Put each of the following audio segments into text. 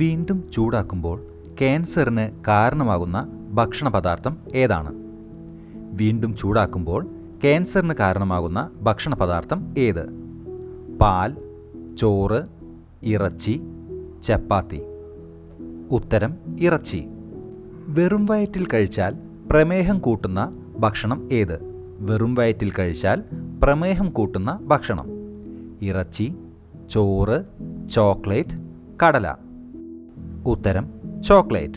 വീണ്ടും ചൂടാക്കുമ്പോൾ ക്യാൻസറിന് കാരണമാകുന്ന ഭക്ഷണ പദാർത്ഥം ഏതാണ്? വീണ്ടും ചൂടാക്കുമ്പോൾ ക്യാൻസറിന് കാരണമാകുന്ന ഭക്ഷണ പദാർത്ഥം ഏത്? പാൽ ചോറ് ഇറച്ചി ചപ്പാത്തി. ഉത്തരം ഇറച്ചി. വെറും വയറ്റിൽ കഴിച്ചാൽ പ്രമേഹം കൂട്ടുന്ന ഭക്ഷണം ഏത്? വെറും വയറ്റിൽ കഴിച്ചാൽ പ്രമേഹം കൂട്ടുന്ന ഭക്ഷണം. ഇറച്ചി ചോറ് ചോക്ലേറ്റ് കടല. ഉത്തരം ചോക്ലേറ്റ്.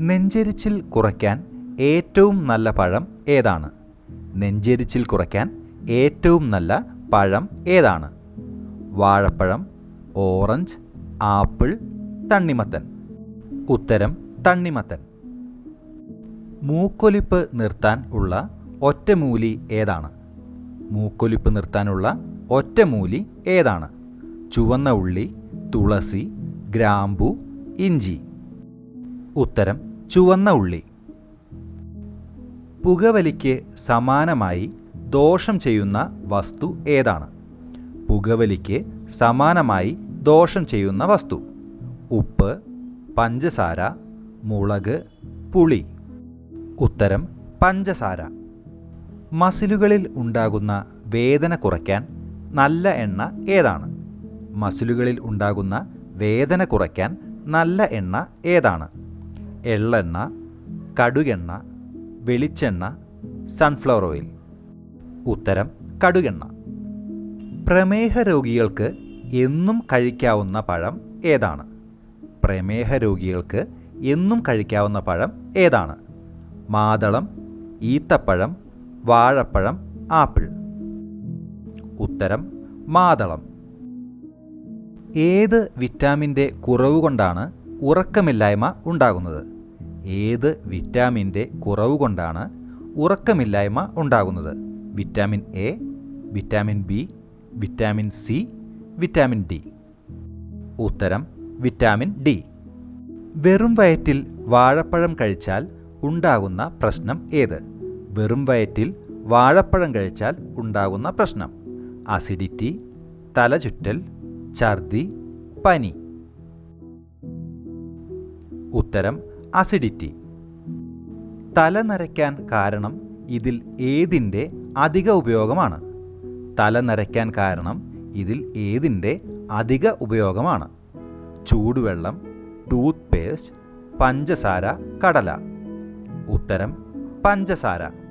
നെഞ്ചെരിച്ചിൽ കുറയ്ക്കാൻ ഏറ്റവും നല്ല പഴം ഏതാണ്? നെഞ്ചെരിച്ചിൽ കുറയ്ക്കാൻ ഏറ്റവും നല്ല പഴം ഏതാണ്? വാഴപ്പഴം ഓറഞ്ച് ആപ്പിൾ തണ്ണിമത്തൻ. ഉത്തരം തണ്ണിമത്തൻ. മൂക്കൊലിപ്പ് നിർത്താൻ ഉള്ള ഒറ്റമൂലി ഏതാണ്? മൂക്കൊലിപ്പ് നിർത്താനുള്ള ഒറ്റമൂലി ഏതാണ്? ചുവന്ന ഉള്ളി തുളസി ഗ്രാമ്പു ഇഞ്ചി. ഉത്തരം ചുവന്ന ഉള്ളി. പുകവലിക്ക് സമാനമായി ദോഷം ചെയ്യുന്ന വസ്തു ഏതാണ്? പുകവലിക്ക് സമാനമായി ദോഷം ചെയ്യുന്ന വസ്തു. ഉപ്പ് പഞ്ചസാര മുളക് പുളി. ഉത്തരം പഞ്ചസാര. മസിലുകളിൽ ഉണ്ടാകുന്ന വേദന കുറയ്ക്കാൻ നല്ല എണ്ണ ഏതാണ്? മസിലുകളിൽ ഉണ്ടാകുന്ന വേദന കുറയ്ക്കാൻ നല്ല എണ്ണ ഏതാണ്? എള്ളെണ്ണ കടുകെണ്ണ വെളിച്ചെണ്ണ സൺഫ്ലവർ ഓയിൽ ഉത്തരം കടുകെണ്ണ. പ്രമേഹ രോഗികൾക്ക് എന്നും കഴിക്കാവുന്ന പഴം ഏതാണ്? പ്രമേഹ രോഗികൾക്ക് എന്നും കഴിക്കാവുന്ന പഴം ഏതാണ്? മാതളം ഈത്തപ്പഴം വാഴപ്പഴം ആപ്പിൾ. ഉത്തരം മാതളം. ഏത് വിറ്റാമിന്റെ കുറവ് കൊണ്ടാണ് ഉറക്കമില്ലായ്മ ഉണ്ടാകുന്നത്? ഏത് വിറ്റാമിന്റെ കുറവ് കൊണ്ടാണ് ഉറക്കമില്ലായ്മ ഉണ്ടാകുന്നത്? Vitamin A vitamin B vitamin C vitamin D. ഉത്തരം വിറ്റാമിൻ ഡി. വെറും വയറ്റിൽ വാഴപ്പഴം കഴിച്ചാൽ ഉണ്ടാകുന്ന പ്രശ്നം ഏത്? വെറും വയറ്റിൽ വാഴപ്പഴം കഴിച്ചാൽ ഉണ്ടാകുന്ന പ്രശ്നം. അസിഡിറ്റി തലചുറ്റൽ ഛർദി പനി. ഉത്തരം അസിഡിറ്റി തല നരയ്ക്കാൻ കാരണം ഇതിൽ ഏതിന്റെ അധിക ഉപയോഗമാണ്? തല നരയ്ക്കാൻ കാരണം ഇതിൽ ഏതിന്റെ അധിക ഉപയോഗമാണ്? ചൂടുവെള്ളം ടൂത്ത് പേസ്റ്റ് പഞ്ചസാര കടല. ഉത്തരം പഞ്ചസാര.